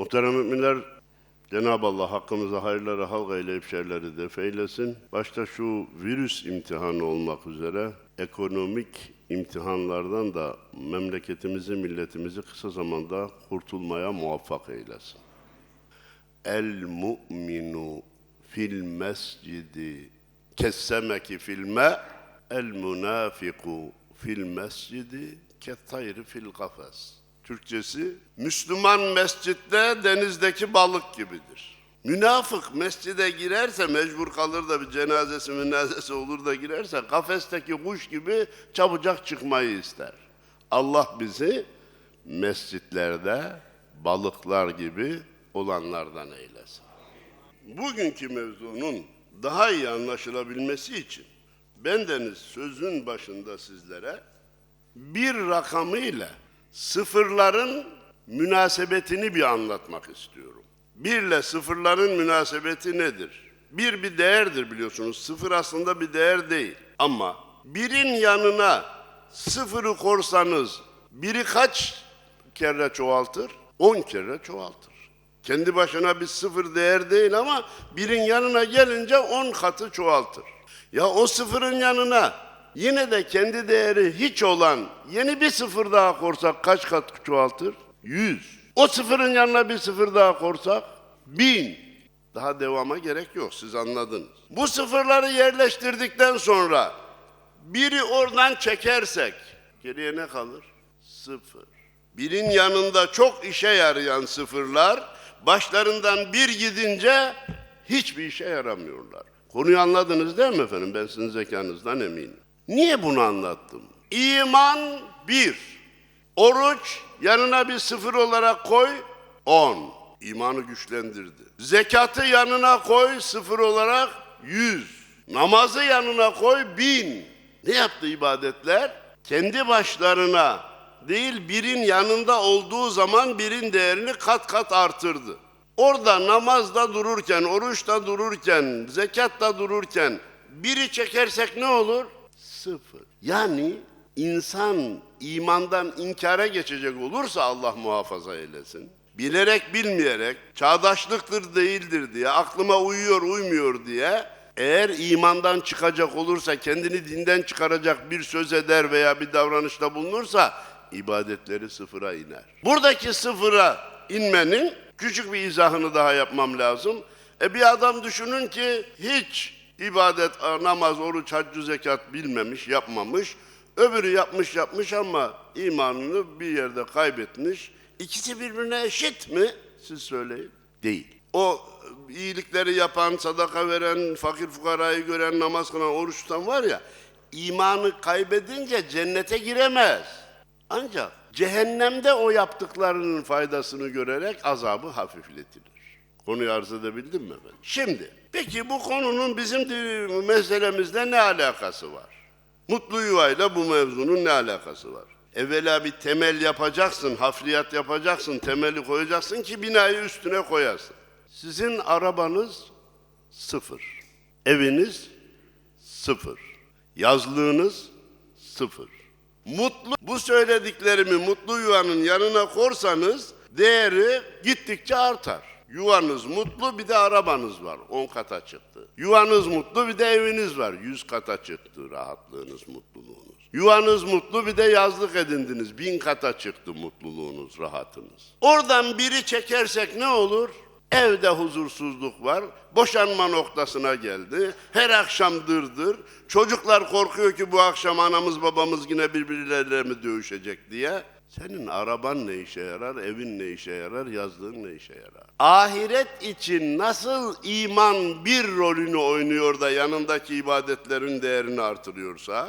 Muhterem müminler, Cenab-ı Allah hakkımıza hayırları halk eyleyip şerleri def eylesin. Başta şu virüs imtihanı olmak üzere ekonomik imtihanlardan da memleketimizi, milletimizi kısa zamanda kurtulmaya muvaffak eylesin. El mu'minu fil mescidi kessemeki filme el münafiku fil mescidi kettayri fil kafes. Türkçesi Müslüman mescitte denizdeki balık gibidir. Münafık mescide girerse mecbur kalır da bir cenazesi münazesi olur da girerse kafesteki kuş gibi çabucak çıkmayı ister. Allah bizi mescitlerde balıklar gibi olanlardan eylesin. Bugünkü mevzunun daha iyi anlaşılabilmesi için bendeniz sözün başında sizlere bir rakamıyla sıfırların münasebetini bir anlatmak istiyorum. Birle sıfırların münasebeti nedir? Bir bir değerdir biliyorsunuz. Sıfır aslında bir değer değil. Ama birin yanına sıfırı korsanız biri kaç kere çoğaltır? On kere çoğaltır. Kendi başına bir sıfır değer değil ama birin yanına gelince on katı çoğaltır. Ya o sıfırın yanına yine de kendi değeri hiç olan yeni bir sıfır daha korsak kaç kat çoğaltır? Yüz. O sıfırın yanına bir sıfır daha korsak bin. Daha devama gerek yok siz anladınız. Bu sıfırları yerleştirdikten sonra biri oradan çekersek geriye ne kalır? Sıfır. Birin yanında çok işe yarayan sıfırlar başlarından bir gidince hiçbir işe yaramıyorlar. Konuyu anladınız değil mi efendim? Ben sizin zekanızdan eminim. Niye bunu anlattım? İman bir. Oruç yanına bir sıfır olarak koy on. İmanı güçlendirdi. Zekatı yanına koy sıfır olarak yüz. Namazı yanına koy bin. Ne yaptı ibadetler? Kendi başlarına değil birin yanında olduğu zaman birin değerini kat kat artırdı. Orada namazda dururken, oruçta dururken, zekatta dururken biri çekersek ne olur? Sıfır. Yani insan imandan inkara geçecek olursa Allah muhafaza eylesin. Bilerek bilmeyerek çağdaşlıktır değildir diye, aklıma uyuyor uymuyor diye eğer imandan çıkacak olursa, kendini dinden çıkaracak bir söz eder veya bir davranışta bulunursa ibadetleri sıfıra iner. Buradaki sıfıra inmenin küçük bir izahını daha yapmam lazım. E bir adam düşünün ki hiç ibadet, namaz, oruç, haccı, zekat bilmemiş, yapmamış. Öbürü yapmış yapmış ama imanını bir yerde kaybetmiş. İkisi birbirine eşit mi? Siz söyleyin. Değil. O iyilikleri yapan, sadaka veren, fakir fukarayı gören, namaz kılan, oruç tutan var ya, imanı kaybedince cennete giremez. Ancak cehennemde o yaptıklarının faydasını görerek azabı hafifletilir. Konuyu arz edebildim mi ben? Şimdi, peki bu konunun bizim meselemizle ne alakası var? Mutlu yuvayla bu mevzunun ne alakası var? Evvela bir temel yapacaksın, hafriyat yapacaksın, temeli koyacaksın ki binayı üstüne koyasın. Sizin arabanız sıfır. Eviniz sıfır. Yazlığınız sıfır. Mutlu, bu söylediklerimi mutlu yuvanın yanına korsanız değeri gittikçe artar. Yuvanız mutlu bir de arabanız var 10 kata çıktı. Yuvanız mutlu bir de eviniz var 100 kata çıktı rahatlığınız, mutluluğunuz. Yuvanız mutlu bir de yazlık edindiniz bin kata çıktı mutluluğunuz, rahatınız. Oradan biri çekersek ne olur? Evde huzursuzluk var, boşanma noktasına geldi. Her akşam dırdır. Çocuklar korkuyor ki bu akşam anamız babamız yine birbirleriyle mi dövüşecek diye. Senin araban ne işe yarar, evin ne işe yarar, yazlığın ne işe yarar? Ahiret için nasıl iman bir rolünü oynuyor da yanındaki ibadetlerin değerini artırıyorsa,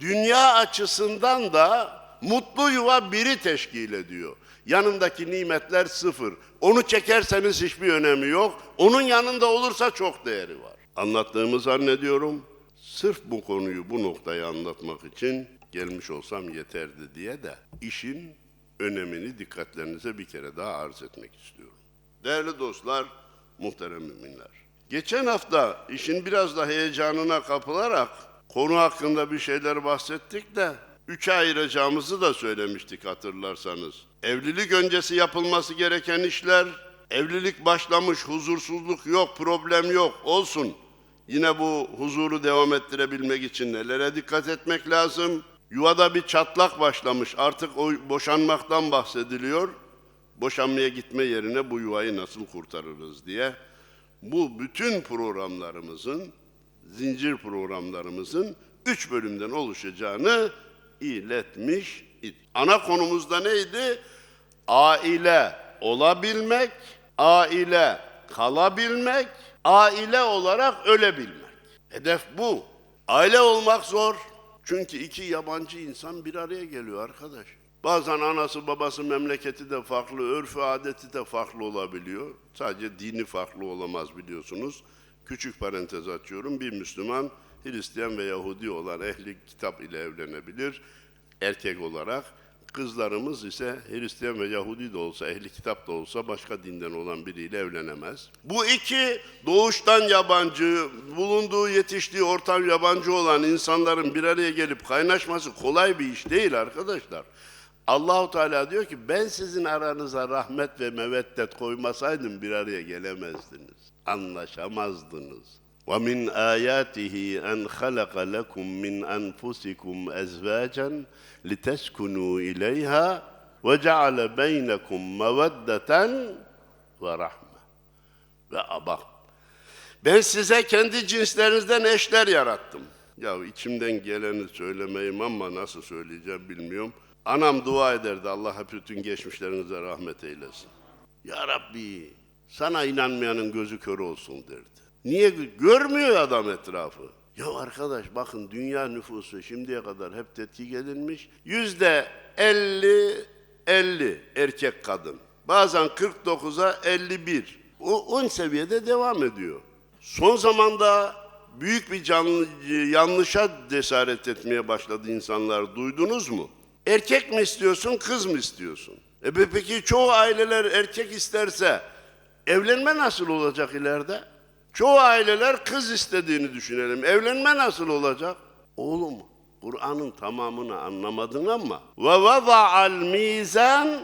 dünya açısından da mutlu yuva biri teşkil ediyor. Yanındaki nimetler sıfır. Onu çekerseniz hiçbir önemi yok. Onun yanında olursa çok değeri var. Anlattığımı zannediyorum. Sırf bu konuyu bu noktayı anlatmak için gelmiş olsam yeterdi diye de işin önemini dikkatlerinize bir kere daha arz etmek istiyorum. Değerli dostlar, muhterem müminler. Geçen hafta işin biraz da heyecanına kapılarak konu hakkında bir şeyler bahsettik de Üçe ayıracağımızı da söylemiştik hatırlarsanız. Evlilik öncesi yapılması gereken işler, evlilik başlamış, huzursuzluk yok, problem yok, olsun. Yine bu huzuru devam ettirebilmek için nelere dikkat etmek lazım? Yuvada bir çatlak başlamış, artık o boşanmaktan bahsediliyor. Boşanmaya gitme yerine bu yuvayı nasıl kurtarırız diye. Bu bütün programlarımızın, zincir programlarımızın üç bölümden oluşacağını iletmiş. Ana konumuzda neydi? Aile olabilmek, aile kalabilmek, aile olarak ölebilmek. Hedef bu. Aile olmak zor. Çünkü iki yabancı insan bir araya geliyor arkadaş. Bazen anası babası memleketi de farklı, örfü adeti de farklı olabiliyor. Sadece dini farklı olamaz biliyorsunuz. Küçük parantez açıyorum. Bir Müslüman Hristiyan ve Yahudi olan ehli kitap ile evlenebilir erkek olarak. Kızlarımız ise Hristiyan ve Yahudi de olsa, ehli kitap da olsa başka dinden olan biriyle evlenemez. Bu iki doğuştan yabancı, bulunduğu, yetiştiği ortam yabancı olan insanların bir araya gelip kaynaşması kolay bir iş değil arkadaşlar. Allahu Teala diyor ki ben sizin aranıza rahmet ve meveddet koymasaydım bir araya gelemezdiniz. Anlaşamazdınız. وَمِنْ آيَاتِهِ أَنْ خَلَقَ لَكُم مِّنْ أَنفُسِكُمْ أَزْوَاجًا لِتَسْكُنُوا إِلَيْهَا وَجَعَلَ بَيْنَكُم مَّوَدَّةً وَرَحْمَةً Ve bak, ben size kendi cinslerinizden eşler yarattım. Ya içimden geleni söylemeyim ama nasıl söyleyeceğim bilmiyorum. Anam dua ederdi Allah hep bütün geçmişlerinize rahmet eylesin. Ya Rabbi sana inanmayanın gözü kör olsun derdi. Niye? Görmüyor adam etrafı. Ya arkadaş bakın dünya nüfusu şimdiye kadar hep tetkik edilmiş. Yüzde 50 50 erkek kadın. Bazen 49'a 51. O 10 seviyede devam ediyor. Son zamanda büyük bir canlı, yanlışa cesaret etmeye başladı insanlar. Duydunuz mu? Erkek mi istiyorsun, kız mı istiyorsun? E peki çoğu aileler erkek isterse evlenme nasıl olacak ileride? Çoğu aileler kız istediğini düşünelim. Evlenme nasıl olacak? Oğlum Kur'an'ın tamamını anlamadın ama ve vada'al mizan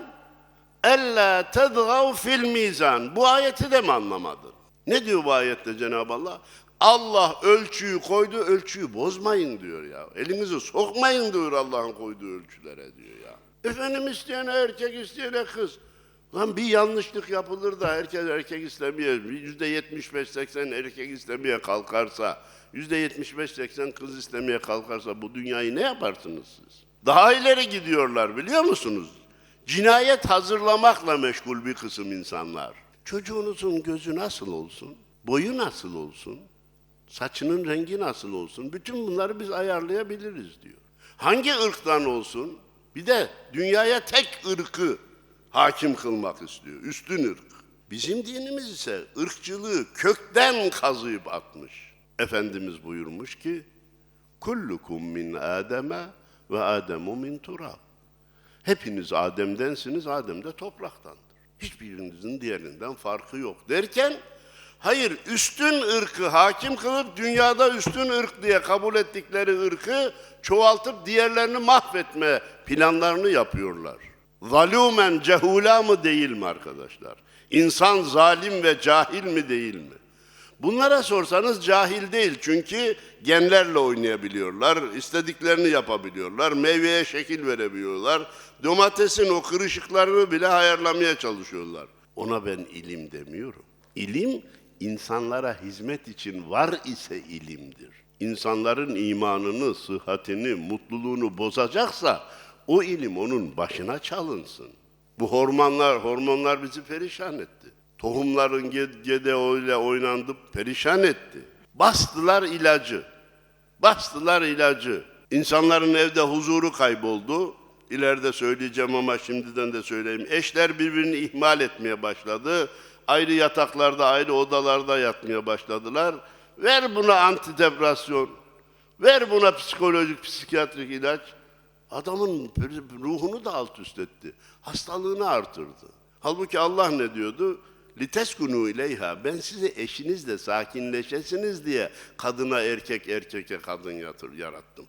ella tedgav fil mizan. Bu ayeti de mi anlamadın? Ne diyor bu ayette Cenab-ı Allah? Allah ölçüyü koydu, ölçüyü bozmayın diyor ya. Elinizi sokmayın diyor Allah'ın koyduğu ölçülere diyor ya. Efendim isteyene erkek, isteyene kız. Lan bir yanlışlık yapılır da herkes erkek istemeye, yüzde yetmiş beş seksen erkek istemeye kalkarsa, yüzde yetmiş beş seksen kız istemeye kalkarsa bu dünyayı ne yaparsınız siz? Daha ileri gidiyorlar biliyor musunuz? Cinayet hazırlamakla meşgul bir kısım insanlar. Çocuğunuzun gözü nasıl olsun? Boyu nasıl olsun? Saçının rengi nasıl olsun? Bütün bunları biz ayarlayabiliriz diyor. Hangi ırktan olsun? Bir de dünyaya tek ırkı hakim kılmak istiyor. Üstün ırk. Bizim dinimiz ise ırkçılığı kökten kazıyıp atmış. Efendimiz buyurmuş ki, Kullukum min Adem'e ve Ademu min turab. Hepiniz Adem'densiniz, Adem de topraktandır. Hiçbirinizin diğerinden farkı yok derken, hayır üstün ırkı hakim kılıp dünyada üstün ırk diye kabul ettikleri ırkı çoğaltıp diğerlerini mahvetme planlarını yapıyorlar. Zalumen cehula mı değil mi arkadaşlar? İnsan zalim ve cahil mi değil mi? Bunlara sorsanız cahil değil çünkü genlerle oynayabiliyorlar, istediklerini yapabiliyorlar, meyveye şekil verebiliyorlar, domatesin o kırışıklarını bile ayarlamaya çalışıyorlar. Ona ben ilim demiyorum. İlim insanlara hizmet için var ise ilimdir. İnsanların imanını, sıhhatini, mutluluğunu bozacaksa o ilim onun başına çalınsın. Bu hormonlar, hormonlar bizi perişan etti. Tohumların ge- gede öyle oynandı, perişan etti. Bastılar ilacı. Bastılar ilacı. İnsanların evde huzuru kayboldu. İleride söyleyeceğim ama şimdiden de söyleyeyim. Eşler birbirini ihmal etmeye başladı. Ayrı yataklarda, ayrı odalarda yatmaya başladılar. Ver buna antidepresyon. Ver buna psikolojik, psikiyatrik ilaç. Adamın ruhunu da alt üst etti. Hastalığını artırdı. Halbuki Allah ne diyordu? Liteskunu ileyha. Ben sizi eşinizle sakinleşesiniz diye kadına erkek, erkeke kadın yatır, yarattım.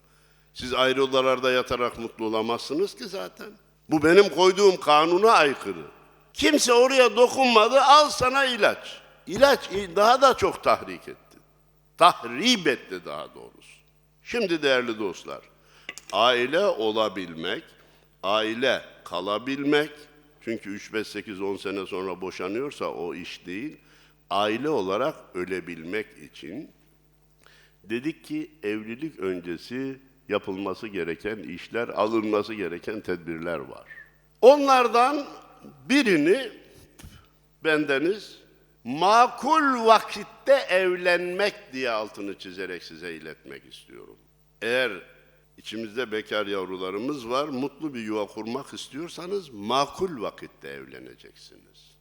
Siz ayrı odalarda yatarak mutlu olamazsınız ki zaten. Bu benim koyduğum kanuna aykırı. Kimse oraya dokunmadı, al sana ilaç. İlaç daha da çok tahrik etti. Tahrip etti daha doğrusu. Şimdi değerli dostlar, aile olabilmek, aile kalabilmek, çünkü 3, 5, 8, 10 sene sonra boşanıyorsa o iş değil, aile olarak ölebilmek için dedik ki evlilik öncesi yapılması gereken işler, alınması gereken tedbirler var. Onlardan birini bendeniz makul vakitte evlenmek diye altını çizerek size iletmek istiyorum. Eğer içimizde bekar yavrularımız var, mutlu bir yuva kurmak istiyorsanız makul vakitte evleneceksiniz.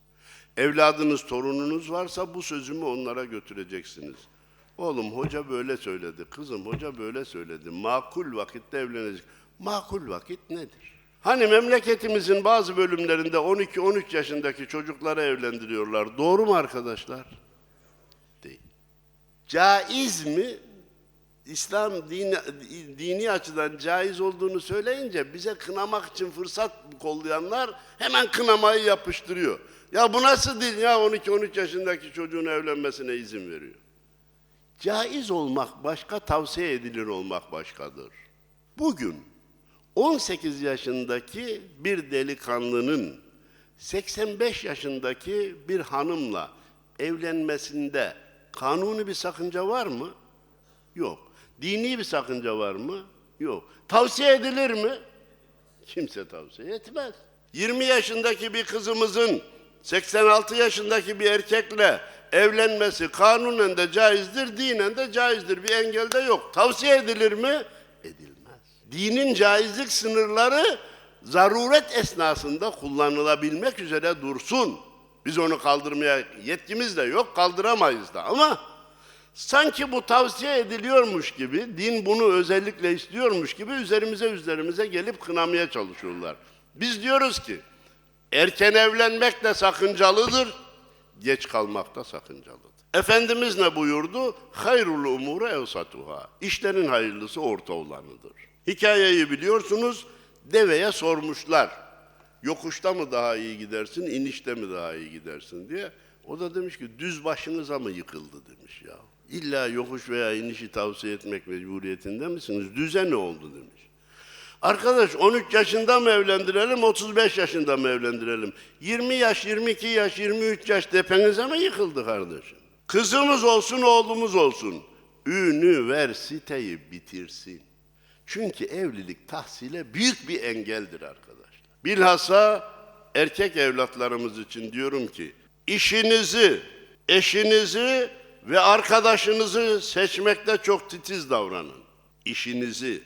Evladınız, torununuz varsa bu sözümü onlara götüreceksiniz. Oğlum hoca böyle söyledi, kızım hoca böyle söyledi. Makul vakitte evlenecek. Makul vakit nedir? Hani memleketimizin bazı bölümlerinde 12-13 yaşındaki çocukları evlendiriyorlar. Doğru mu arkadaşlar? Değil. Caiz mi? İslam dini, dini açıdan caiz olduğunu söyleyince bize kınamak için fırsat kollayanlar hemen kınamayı yapıştırıyor. Ya bu nasıl din ya 12-13 yaşındaki çocuğun evlenmesine izin veriyor. Caiz olmak başka, tavsiye edilir olmak başkadır. Bugün 18 yaşındaki bir delikanlının 85 yaşındaki bir hanımla evlenmesinde kanuni bir sakınca var mı? Yok. Dini bir sakınca var mı? Yok. Tavsiye edilir mi? Kimse tavsiye etmez. 20 yaşındaki bir kızımızın 86 yaşındaki bir erkekle evlenmesi kanunen de caizdir, dinen de caizdir. Bir engel de yok. Tavsiye edilir mi? Edilmez. Dinin caizlik sınırları zaruret esnasında kullanılabilmek üzere dursun. Biz onu kaldırmaya yetkimiz de yok, kaldıramayız da ama sanki bu tavsiye ediliyormuş gibi, din bunu özellikle istiyormuş gibi üzerimize üzerimize gelip kınamaya çalışıyorlar. Biz diyoruz ki erken evlenmek de sakıncalıdır, geç kalmak da sakıncalıdır. Efendimiz ne buyurdu? Hayrul umuru evsatuha. İşlerin hayırlısı orta olanıdır. Hikayeyi biliyorsunuz. Deveye sormuşlar. Yokuşta mı daha iyi gidersin, inişte mi daha iyi gidersin diye. O da demiş ki düz başınıza mı yıkıldı demiş ya. İlla yokuş veya inişi tavsiye etmek mecburiyetinde misiniz? Düze ne oldu demiş. Arkadaş 13 yaşında mı evlendirelim, 35 yaşında mı evlendirelim? 20 yaş, 22 yaş, 23 yaş tepenize mi yıkıldı kardeşim? Kızımız olsun, oğlumuz olsun. Üniversiteyi bitirsin. Çünkü evlilik tahsile büyük bir engeldir arkadaşlar. Bilhassa erkek evlatlarımız için diyorum ki, işinizi, eşinizi ve arkadaşınızı seçmekte çok titiz davranın. İşinizi,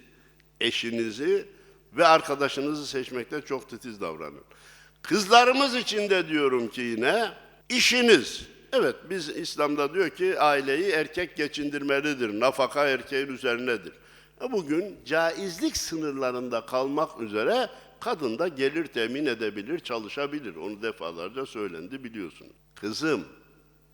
eşinizi ve arkadaşınızı seçmekte çok titiz davranın. Kızlarımız için de diyorum ki yine işiniz. Evet biz İslam'da diyor ki aileyi erkek geçindirmelidir. Nafaka erkeğin üzerinedir. E bugün caizlik sınırlarında kalmak üzere kadın da gelir temin edebilir, çalışabilir. Onu defalarca söylendi biliyorsunuz. Kızım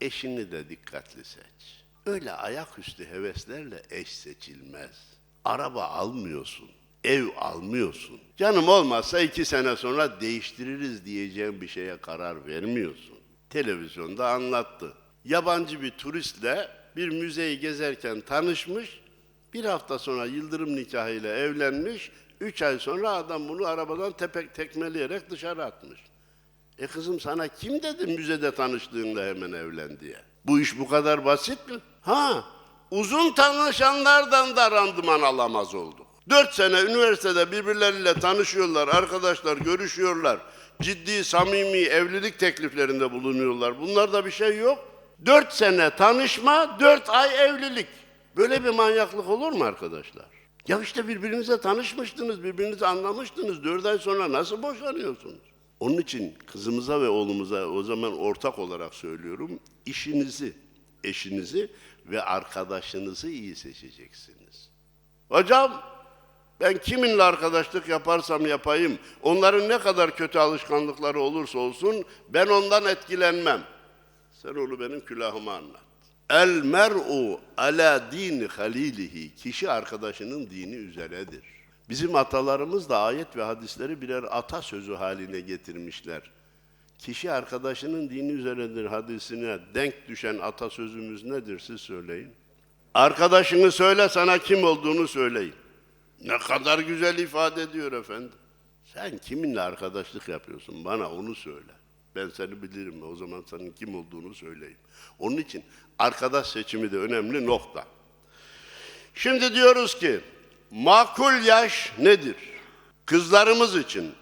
eşini de dikkatli seç. Öyle ayaküstü heveslerle eş seçilmez. Araba almıyorsun, ev almıyorsun. Canım olmazsa iki sene sonra değiştiririz diyeceğim bir şeye karar vermiyorsun. Televizyonda anlattı. Yabancı bir turistle bir müzeyi gezerken tanışmış, bir hafta sonra yıldırım nikahıyla evlenmiş, üç ay sonra adam bunu arabadan tepek tekmeleyerek dışarı atmış. E kızım sana kim dedi müzede tanıştığında hemen evlen diye? Bu iş bu kadar basit mi? Ha, uzun tanışanlardan da randıman alamaz olduk. Dört sene üniversitede birbirleriyle tanışıyorlar, arkadaşlar görüşüyorlar. Ciddi, samimi evlilik tekliflerinde bulunuyorlar. Bunlarda bir şey yok. Dört sene tanışma, dört ay evlilik. Böyle bir manyaklık olur mu arkadaşlar? Ya işte birbirinize tanışmıştınız, birbirinizi anlamıştınız. Dört ay sonra nasıl boşanıyorsunuz? Onun için kızımıza ve oğlumuza o zaman ortak olarak söylüyorum. işinizi, eşinizi ve arkadaşınızı iyi seçeceksiniz. Hocam ben kiminle arkadaşlık yaparsam yapayım, onların ne kadar kötü alışkanlıkları olursa olsun ben ondan etkilenmem. Sen onu benim külahıma anlat. El mer'u ala dini halilihi. Kişi arkadaşının dini üzeredir. Bizim atalarımız da ayet ve hadisleri birer atasözü haline getirmişler. Kişi arkadaşının dini üzeredir hadisine denk düşen atasözümüz nedir siz söyleyin. Arkadaşını söyle sana kim olduğunu söyleyin. Ne kadar güzel ifade ediyor efendim. Sen kiminle arkadaşlık yapıyorsun bana onu söyle. Ben seni bilirim o zaman senin kim olduğunu söyleyeyim. Onun için arkadaş seçimi de önemli nokta. Şimdi diyoruz ki makul yaş nedir? Kızlarımız için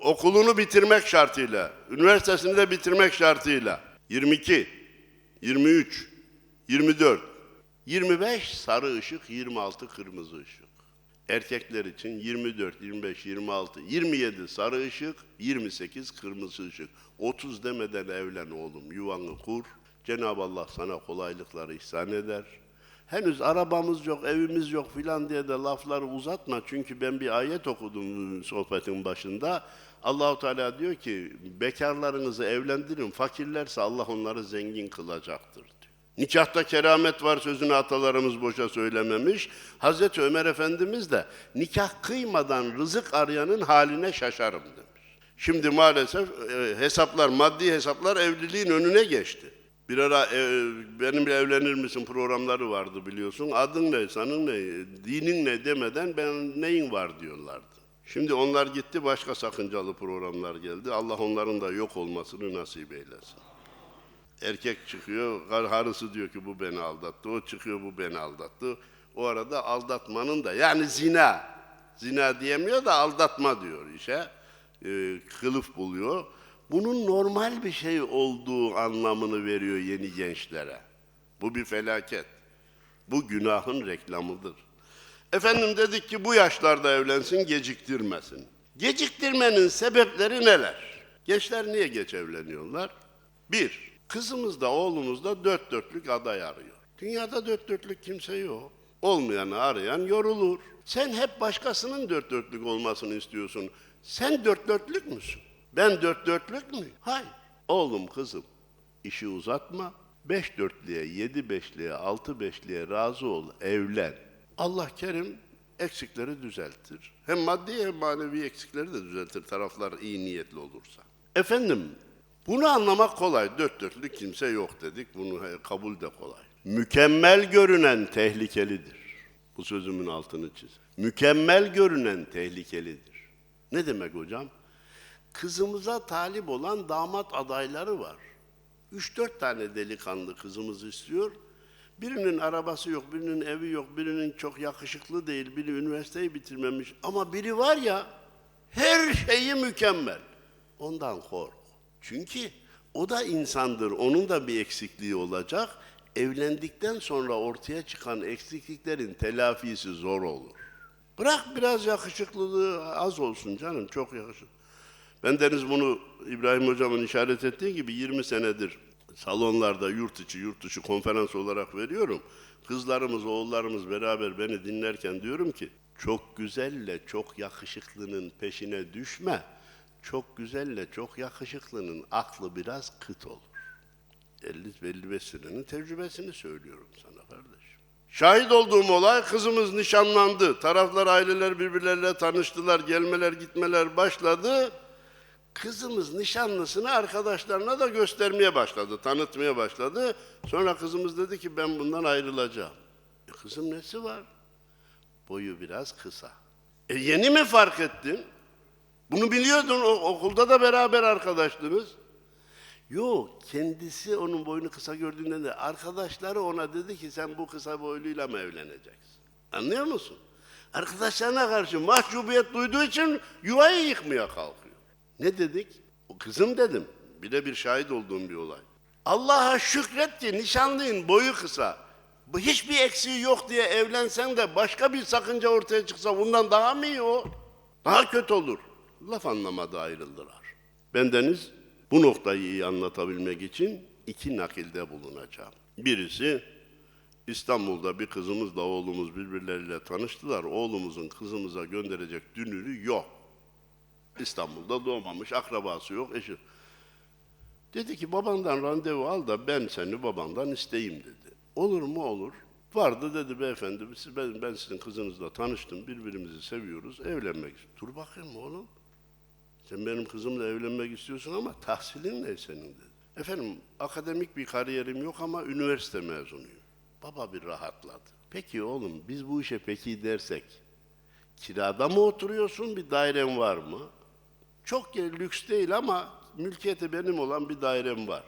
okulunu bitirmek şartıyla, üniversitesini de bitirmek şartıyla 22, 23, 24, 25 sarı ışık, 26 kırmızı ışık. Erkekler için 24, 25, 26, 27 sarı ışık, 28 kırmızı ışık. 30 demeden evlen oğlum, yuvanı kur. Cenab-ı Allah sana kolaylıkları ihsan eder. Henüz arabamız yok, evimiz yok filan diye de lafları uzatma. Çünkü ben bir ayet okudum sohbetin başında. Allahu Teala diyor ki bekarlarınızı evlendirin, fakirlerse Allah onları zengin kılacaktır diyor. Nikahta keramet var sözünü atalarımız boşa söylememiş. Hazreti Ömer Efendimiz de nikah kıymadan rızık arayanın haline şaşarım demiş. Şimdi maalesef e, hesaplar, maddi hesaplar evliliğin önüne geçti. Bir ara e, benimle evlenir misin programları vardı biliyorsun. Adın ne, sanın ne, dinin ne demeden ben neyin var diyorlardı. Şimdi onlar gitti başka sakıncalı programlar geldi. Allah onların da yok olmasını nasip eylesin. Erkek çıkıyor, kar- karısı diyor ki bu beni aldattı. O çıkıyor bu beni aldattı. O arada aldatmanın da yani zina. Zina diyemiyor da aldatma diyor işe. Ee, kılıf buluyor. Bunun normal bir şey olduğu anlamını veriyor yeni gençlere. Bu bir felaket. Bu günahın reklamıdır. Efendim dedik ki bu yaşlarda evlensin, geciktirmesin. Geciktirmenin sebepleri neler? Gençler niye geç evleniyorlar? Bir, kızımız da oğlumuz da dört dörtlük aday arıyor. Dünyada dört dörtlük kimse yok. Olmayanı arayan yorulur. Sen hep başkasının dört dörtlük olmasını istiyorsun. Sen dört dörtlük müsün? Ben dört dörtlük müyüm? Hayır. Oğlum kızım işi uzatma. Beş dörtlüğe, yedi beşliğe, altı beşliğe razı ol, evlen. Allah kerim eksikleri düzeltir. Hem maddi hem manevi eksikleri de düzeltir taraflar iyi niyetli olursa. Efendim bunu anlamak kolay. Dört dörtlük kimse yok dedik. Bunu kabul de kolay. Mükemmel görünen tehlikelidir. Bu sözümün altını çiz. Mükemmel görünen tehlikelidir. Ne demek hocam? Kızımıza talip olan damat adayları var. Üç dört tane delikanlı kızımız istiyor. Birinin arabası yok, birinin evi yok, birinin çok yakışıklı değil, biri üniversiteyi bitirmemiş. Ama biri var ya, her şeyi mükemmel. Ondan kork. Çünkü o da insandır, onun da bir eksikliği olacak. Evlendikten sonra ortaya çıkan eksikliklerin telafisi zor olur. Bırak biraz yakışıklılığı az olsun canım, çok yakışıklı. Ben deniz bunu İbrahim Hocam'ın işaret ettiği gibi 20 senedir salonlarda yurt içi yurt dışı konferans olarak veriyorum. Kızlarımız, oğullarımız beraber beni dinlerken diyorum ki çok güzelle çok yakışıklının peşine düşme. Çok güzelle çok yakışıklının aklı biraz kıt olur. 50-55 senenin tecrübesini söylüyorum sana kardeşim. Şahit olduğum olay kızımız nişanlandı. Taraflar aileler birbirleriyle tanıştılar. Gelmeler gitmeler başladı. Kızımız nişanlısını arkadaşlarına da göstermeye başladı, tanıtmaya başladı. Sonra kızımız dedi ki ben bundan ayrılacağım. E kızım nesi var? Boyu biraz kısa. E yeni mi fark ettin? Bunu biliyordun, o- okulda da beraber arkadaştınız. Yok, kendisi onun boyunu kısa gördüğünden de arkadaşları ona dedi ki sen bu kısa boyluyla mı evleneceksin? Anlıyor musun? Arkadaşlarına karşı mahcubiyet duyduğu için yuvayı yıkmaya kalkıyor. Ne dedik? O kızım dedim. Bir de bir şahit olduğum bir olay. Allah'a şükret ki nişanlının boyu kısa. Bu hiçbir eksiği yok diye evlensen de başka bir sakınca ortaya çıksa bundan daha mı iyi o? Daha kötü olur. Laf anlamadı ayrıldılar. Bendeniz bu noktayı iyi anlatabilmek için iki nakilde bulunacağım. Birisi İstanbul'da bir kızımızla oğlumuz birbirleriyle tanıştılar. Oğlumuzun kızımıza gönderecek dünürü yok. İstanbul'da doğmamış, akrabası yok, eşi. Dedi ki babandan randevu al da ben seni babandan isteyeyim dedi. Olur mu olur. Vardı dedi beyefendi ben, ben sizin kızınızla tanıştım birbirimizi seviyoruz evlenmek istiyorum. Dur bakayım oğlum. Sen benim kızımla evlenmek istiyorsun ama tahsilin ne senin dedi. Efendim akademik bir kariyerim yok ama üniversite mezunuyum. Baba bir rahatladı. Peki oğlum biz bu işe peki dersek kirada mı oturuyorsun bir dairen var mı? Çok lüks değil ama mülkiyeti benim olan bir dairem var.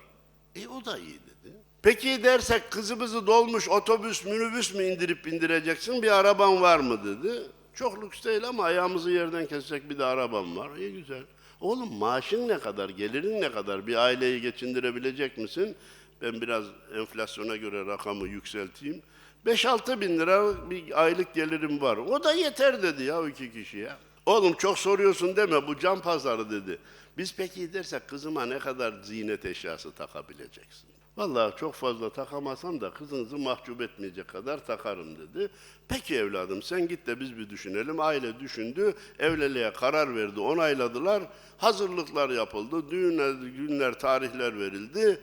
E o da iyi dedi. Peki dersek kızımızı dolmuş otobüs, minibüs mü indirip bindireceksin? Bir araban var mı dedi. Çok lüks değil ama ayağımızı yerden kesecek bir de arabam var. İyi güzel. Oğlum maaşın ne kadar, gelirin ne kadar? Bir aileyi geçindirebilecek misin? Ben biraz enflasyona göre rakamı yükselteyim. 5-6 bin lira bir aylık gelirim var. O da yeter dedi ya iki kişiye. Oğlum çok soruyorsun deme bu cam pazarı dedi. Biz peki dersek kızıma ne kadar ziynet eşyası takabileceksin? Vallahi çok fazla takamasam da kızınızı mahcup etmeyecek kadar takarım dedi. Peki evladım sen git de biz bir düşünelim. Aile düşündü, evliliğe karar verdi, onayladılar. Hazırlıklar yapıldı, düğünler, günler, tarihler verildi.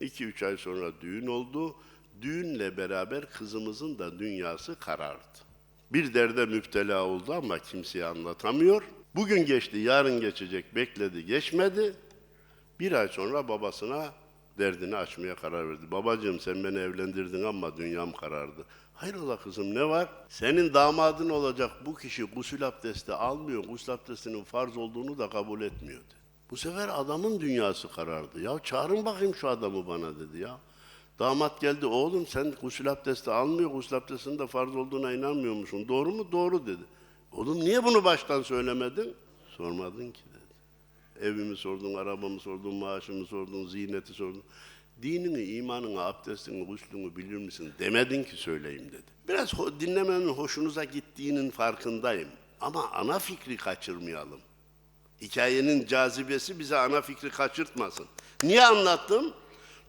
2-3 ay sonra düğün oldu. Düğünle beraber kızımızın da dünyası karardı. Bir derde müptela oldu ama kimseye anlatamıyor. Bugün geçti, yarın geçecek, bekledi, geçmedi. Bir ay sonra babasına derdini açmaya karar verdi. Babacığım sen beni evlendirdin ama dünyam karardı. Hayrola kızım ne var? Senin damadın olacak bu kişi gusül abdesti almıyor. Gusül abdestinin farz olduğunu da kabul etmiyor dedi. Bu sefer adamın dünyası karardı. Ya çağırın bakayım şu adamı bana dedi ya. Damat geldi oğlum sen gusül abdesti almıyor, gusül abdestinin de farz olduğuna inanmıyor musun? Doğru mu? Doğru dedi. Oğlum niye bunu baştan söylemedin? Sormadın ki dedi. Evimi sordun, arabamı sordun, maaşımı sordun, ziyneti sordun. Dinini, imanını, abdestini, guslünü bilir misin demedin ki söyleyeyim dedi. Biraz dinlemenin hoşunuza gittiğinin farkındayım. Ama ana fikri kaçırmayalım. Hikayenin cazibesi bize ana fikri kaçırtmasın. Niye anlattım?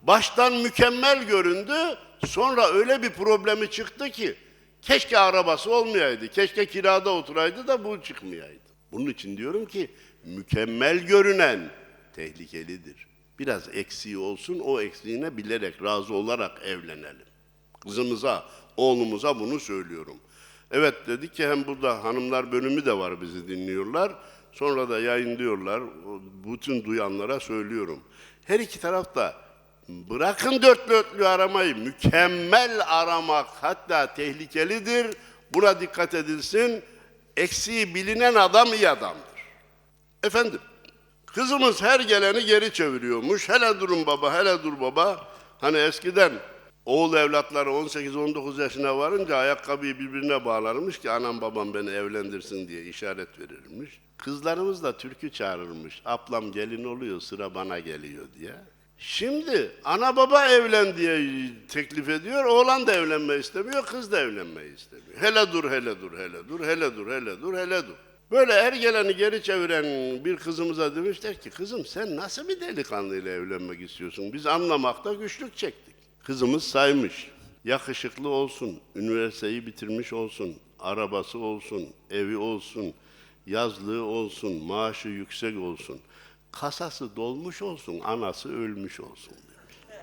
Baştan mükemmel göründü, sonra öyle bir problemi çıktı ki keşke arabası olmayaydı, keşke kirada oturaydı da bu çıkmayaydı. Bunun için diyorum ki mükemmel görünen tehlikelidir. Biraz eksiği olsun, o eksiğine bilerek, razı olarak evlenelim. Kızımıza, oğlumuza bunu söylüyorum. Evet dedik ki hem burada hanımlar bölümü de var bizi dinliyorlar. Sonra da yayınlıyorlar. Bütün duyanlara söylüyorum. Her iki taraf da bırakın dörtlü örtlü aramayı. Mükemmel aramak hatta tehlikelidir. Buna dikkat edilsin. Eksiği bilinen adam iyi adamdır. Efendim, kızımız her geleni geri çeviriyormuş. Hele durun baba, hele dur baba. Hani eskiden oğul evlatları 18-19 yaşına varınca ayakkabıyı birbirine bağlarmış ki anam babam beni evlendirsin diye işaret verirmiş. Kızlarımız da türkü çağırırmış. Ablam gelin oluyor, sıra bana geliyor diye. Şimdi ana baba evlen diye teklif ediyor, oğlan da evlenme istemiyor, kız da evlenmeyi istemiyor. Hele dur, hele dur, hele dur, hele dur, hele dur, hele dur. Böyle her geleni geri çeviren bir kızımıza demişler ki, kızım sen nasıl bir delikanlıyla evlenmek istiyorsun? Biz anlamakta güçlük çektik. Kızımız saymış. Yakışıklı olsun, üniversiteyi bitirmiş olsun, arabası olsun, evi olsun, yazlığı olsun, maaşı yüksek olsun. Kasası dolmuş olsun, anası ölmüş olsun demiş.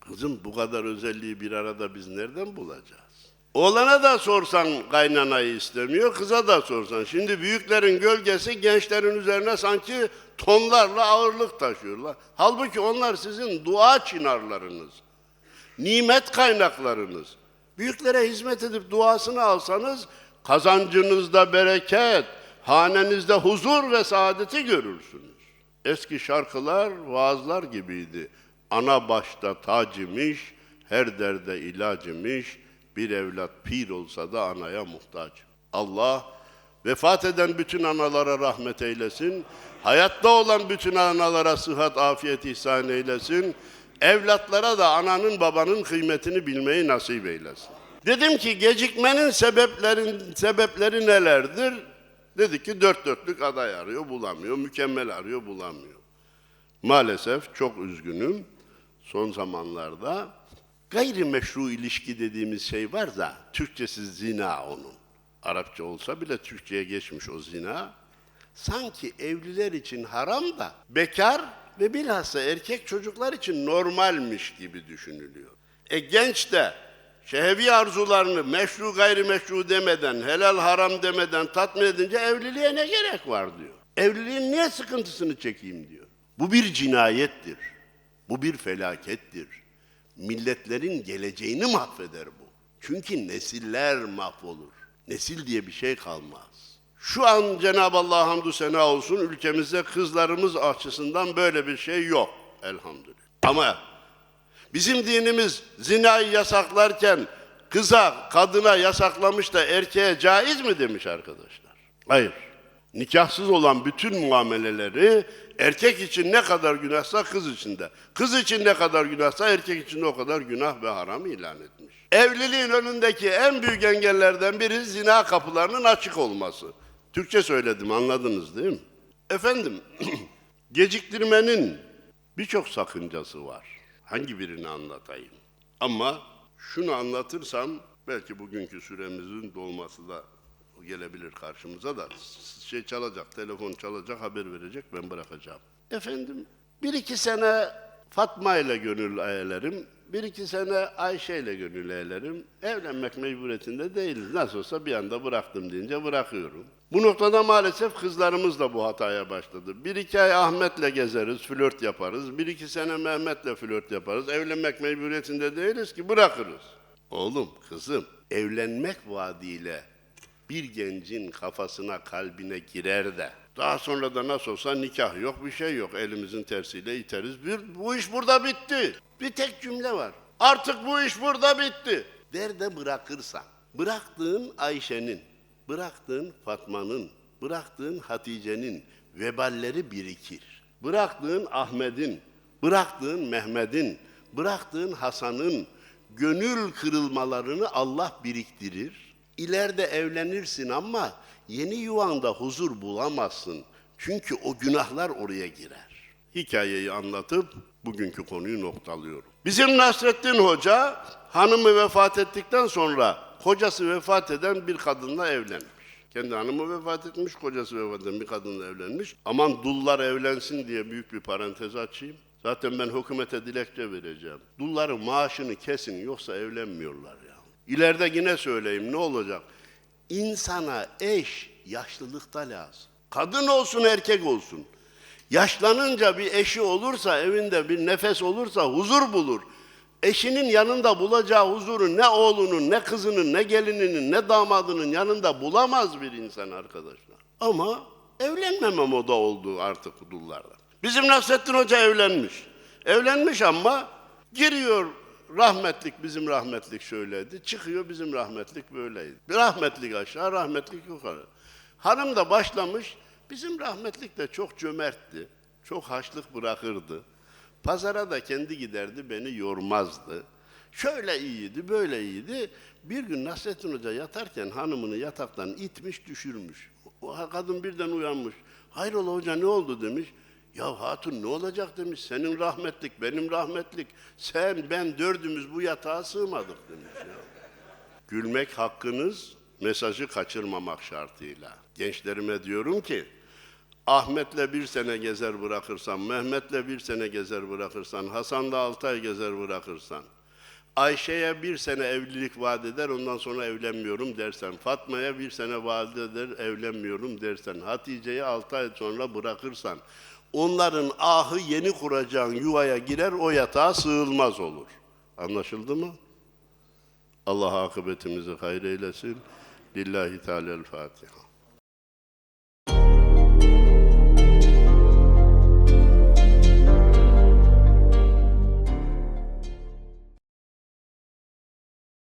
Kızım bu kadar özelliği bir arada biz nereden bulacağız? Oğlana da sorsan kaynanayı istemiyor, kıza da sorsan. Şimdi büyüklerin gölgesi gençlerin üzerine sanki tonlarla ağırlık taşıyorlar. Halbuki onlar sizin dua çınarlarınız, nimet kaynaklarınız. Büyüklere hizmet edip duasını alsanız kazancınızda bereket, hanenizde huzur ve saadeti görürsünüz. Eski şarkılar, vaazlar gibiydi. Ana başta tac imiş, her derde ilaç imiş, bir evlat pir olsa da anaya muhtaç. Allah vefat eden bütün analara rahmet eylesin. Hayatta olan bütün analara sıhhat, afiyet ihsan eylesin. Evlatlara da ananın babanın kıymetini bilmeyi nasip eylesin. Dedim ki gecikmenin sebeplerin sebepleri nelerdir? Dedi ki dört dörtlük aday arıyor, bulamıyor. Mükemmel arıyor, bulamıyor. Maalesef çok üzgünüm. Son zamanlarda gayrimeşru ilişki dediğimiz şey var da Türkçesi zina onun. Arapça olsa bile Türkçe'ye geçmiş o zina. Sanki evliler için haram da bekar ve bilhassa erkek çocuklar için normalmiş gibi düşünülüyor. E genç de şehvi arzularını meşru gayrimeşru demeden, helal haram demeden tatmin edince evliliğe ne gerek var diyor. Evliliğin niye sıkıntısını çekeyim diyor. Bu bir cinayettir. Bu bir felakettir. Milletlerin geleceğini mahveder bu. Çünkü nesiller mahvolur. Nesil diye bir şey kalmaz. Şu an Cenab-ı Allah hamdü sena olsun ülkemizde kızlarımız açısından böyle bir şey yok elhamdülillah. Ama bizim dinimiz zinayı yasaklarken kıza, kadına yasaklamış da erkeğe caiz mi demiş arkadaşlar? Hayır. Nikahsız olan bütün muameleleri erkek için ne kadar günahsa kız için de. Kız için ne kadar günahsa erkek için de o kadar günah ve haram ilan etmiş. Evliliğin önündeki en büyük engellerden biri zina kapılarının açık olması. Türkçe söyledim anladınız değil mi? Efendim, geciktirmenin birçok sakıncası var. Hangi birini anlatayım? Ama şunu anlatırsam belki bugünkü süremizin dolması da gelebilir karşımıza da şey çalacak, telefon çalacak, haber verecek, ben bırakacağım. Efendim, bir iki sene Fatma ile gönül eğlerim, bir iki sene Ayşe ile gönül eğlerim. Evlenmek mecburiyetinde değiliz. Nasıl olsa bir anda bıraktım deyince bırakıyorum. Bu noktada maalesef kızlarımız da bu hataya başladı. Bir iki ay Ahmet'le gezeriz, flört yaparız. Bir iki sene Mehmet'le flört yaparız. Evlenmek mecburiyetinde değiliz ki bırakırız. Oğlum, kızım, evlenmek vaadiyle bir gencin kafasına, kalbine girer de daha sonra da nasıl olsa nikah yok, bir şey yok. Elimizin tersiyle iteriz. Bir, bu iş burada bitti. Bir tek cümle var. Artık bu iş burada bitti. Der de bırakırsan. Bıraktığın Ayşe'nin, bıraktığın Fatma'nın, bıraktığın Hatice'nin veballeri birikir. Bıraktığın Ahmet'in, bıraktığın Mehmet'in, bıraktığın Hasan'ın gönül kırılmalarını Allah biriktirir. İleride evlenirsin ama yeni yuvanda huzur bulamazsın. Çünkü o günahlar oraya girer. Hikayeyi anlatıp bugünkü konuyu noktalıyorum. Bizim Nasrettin Hoca hanımı vefat ettikten sonra kocası vefat eden bir kadınla evlenmiş. Kendi hanımı vefat etmiş, kocası vefat eden bir kadınla evlenmiş. Aman dullar evlensin diye büyük bir parantez açayım. Zaten ben hükümete dilekçe vereceğim. Dulların maaşını kesin yoksa evlenmiyorlar ya. İleride yine söyleyeyim ne olacak? İnsana eş yaşlılıkta lazım. Kadın olsun erkek olsun. Yaşlanınca bir eşi olursa, evinde bir nefes olursa huzur bulur. Eşinin yanında bulacağı huzuru ne oğlunun, ne kızının, ne gelininin, ne damadının yanında bulamaz bir insan arkadaşlar. Ama evlenmeme moda oldu artık dullarda. Bizim Nasrettin Hoca evlenmiş. Evlenmiş ama giriyor rahmetlik bizim rahmetlik şöyleydi. Çıkıyor bizim rahmetlik böyleydi. Rahmetlik aşağı, rahmetlik yukarı. Hanım da başlamış. Bizim rahmetlik de çok cömertti. Çok haçlık bırakırdı. Pazara da kendi giderdi, beni yormazdı. Şöyle iyiydi, böyle iyiydi. Bir gün Nasrettin Hoca yatarken hanımını yataktan itmiş, düşürmüş. O kadın birden uyanmış. Hayrola hoca ne oldu demiş. Ya hatun ne olacak demiş. Senin rahmetlik, benim rahmetlik. Sen, ben dördümüz bu yatağa sığmadık demiş ya. Gülmek hakkınız, mesajı kaçırmamak şartıyla. Gençlerime diyorum ki, Ahmet'le bir sene gezer bırakırsan, Mehmet'le bir sene gezer bırakırsan, Hasan'la altı ay gezer bırakırsan, Ayşe'ye bir sene evlilik vaat eder, ondan sonra evlenmiyorum dersen, Fatma'ya bir sene vaat eder, evlenmiyorum dersen, Hatice'yi altı ay sonra bırakırsan, onların ahı yeni kuracağın yuvaya girer, o yatağa sığılmaz olur. Anlaşıldı mı? Allah akıbetimizi hayır eylesin. Lillahi Teala'l-Fatiha.